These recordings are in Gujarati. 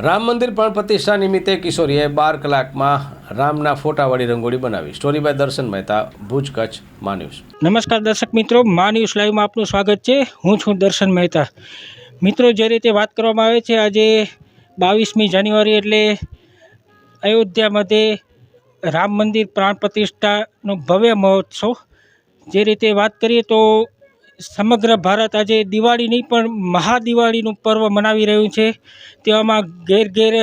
રામ મંદિર પણ પ્રતિષ્ઠા નિમિત્તે કિશોરીએ બાર કલાકમાં રામના ફોટાવાળી રંગોળી બનાવી. સ્ટોરી બાય દર્શન મહેતા, ભુજ કચ્છ માન્યુઝ નમસ્કાર દર્શક મિત્રો, મા ન્યૂઝ લાઈવમાં આપનું સ્વાગત છે. હું છું દર્શન મહેતા. મિત્રો, જે રીતે વાત કરવામાં આવે છે, આજે બાવીસમી જાન્યુઆરી એટલે અયોધ્યા મધ્યે રામ મંદિર પ્રાણ પ્રતિષ્ઠાનો ભવ્ય મહોત્સવ. જે રીતે વાત કરીએ તો સમગ્ર ભારત આજે દિવાળીની પણ મહાદિવાળીનું પર્વ મનાવી રહ્યું છે. તેવામાં ઘેર ઘેર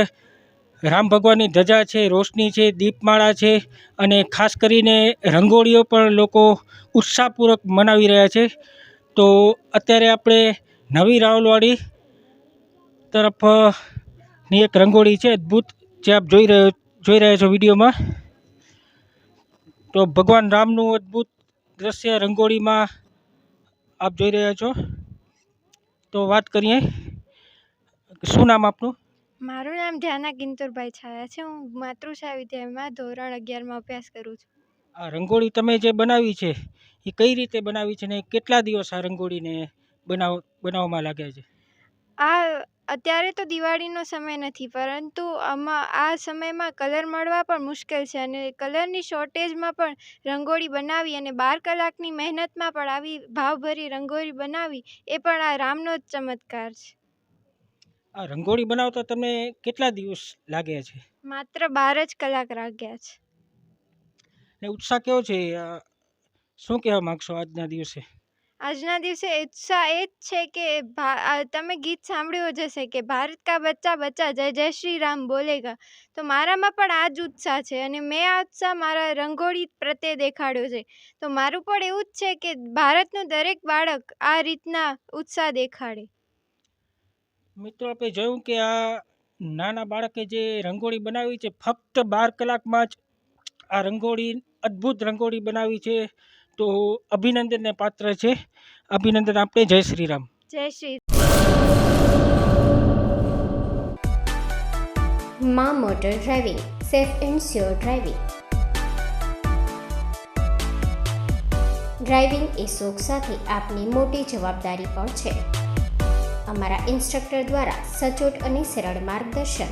રામ ભગવાનની ધજા છે, રોશની છે, દીપમાળા છે અને ખાસ કરીને રંગોળીઓ પણ લોકો ઉત્સાહપૂર્વક મનાવી રહ્યા છે. તો અત્યારે આપણે નવી રાવલવાડી તરફની એક રંગોળી છે, અદ્ભુત. જે આપ જોઈ રહ્યો, જોઈ રહ્યા છો વિડીયોમાં. તો ભગવાન રામનું અદ્ભુત દ્રશ્ય રંગોળીમાં આપ જોઈ રહ્યા છો. તો વાત કરીએ. શું નામ આપનું? મારું નામ ધ્યાના કિંતુરભાઈ છાયા છે. હું માતૃછાયા વિદ્યાલયમાં ધોરણ અગિયારમાં અભ્યાસ કરું છું. આ રંગોળી તમે જે બનાવી છે એ કઈ રીતે બનાવી છે ને કેટલા દિવસ આ રંગોળીને બનાવ બનાવવામાં લાગ્યા છે? આ અત્યારે તો દિવાળીનો સમય નથી પરંતુ આમાં આ સમયમાં કલર મળવા પણ મુશ્કેલ છે અને કલરની શોર્ટેજમાં પણ રંગોળી બનાવી અને બાર કલાકની મહેનતમાં પણ આવી ભાવભરી રંગોળી બનાવી એ પણ આ રામનો જ ચમત્કાર છે. આ રંગોળી બનાવતા તમને કેટલા દિવસ લાગ્યા છે? માત્ર બાર જ કલાક લાગ્યા છે. ને ઉત્સાહ કેવો છે? શું કહેવા માગશો આજના દિવસે? આજના દિવસે ઉત્સાહ એ જ છે કે તમે ગીત સાંભળ્યું જ હશે કે ભારત કા બચ્ચા બચ્ચા, જય જય શ્રી રામ બોલેગા. તો મારામાં પણ આ જ ઉત્સાહ છે અને મેં આ ઉત્સાહ મારા રંગોળી પ્રત્યે દેખાડ્યો છે. તો મારું પણ એવું જ છે કે ભારતનું દરેક બાળક આ રીતના ઉત્સાહ દેખાડે. મિત્રો, આપણે જોયું કે આ નાના બાળકે જે રંગોળી બનાવી છે, ફક્ત બાર કલાકમાં જ આ રંગોળી, અદ્ભુત રંગોળી બનાવી છે. તો અભિનંદનને પાત્ર છે. અભિનંદન આપણે જય Shri Ram Jay Shri Maa motor driving safe and sure driving. Driving એ શોખ સાથે આપની મોટી જવાબદારી પણ છે. અમારા ઇન્સ્ટ્રક્ટર દ્વારા સચોટ અને સરળ માર્ગદર્શન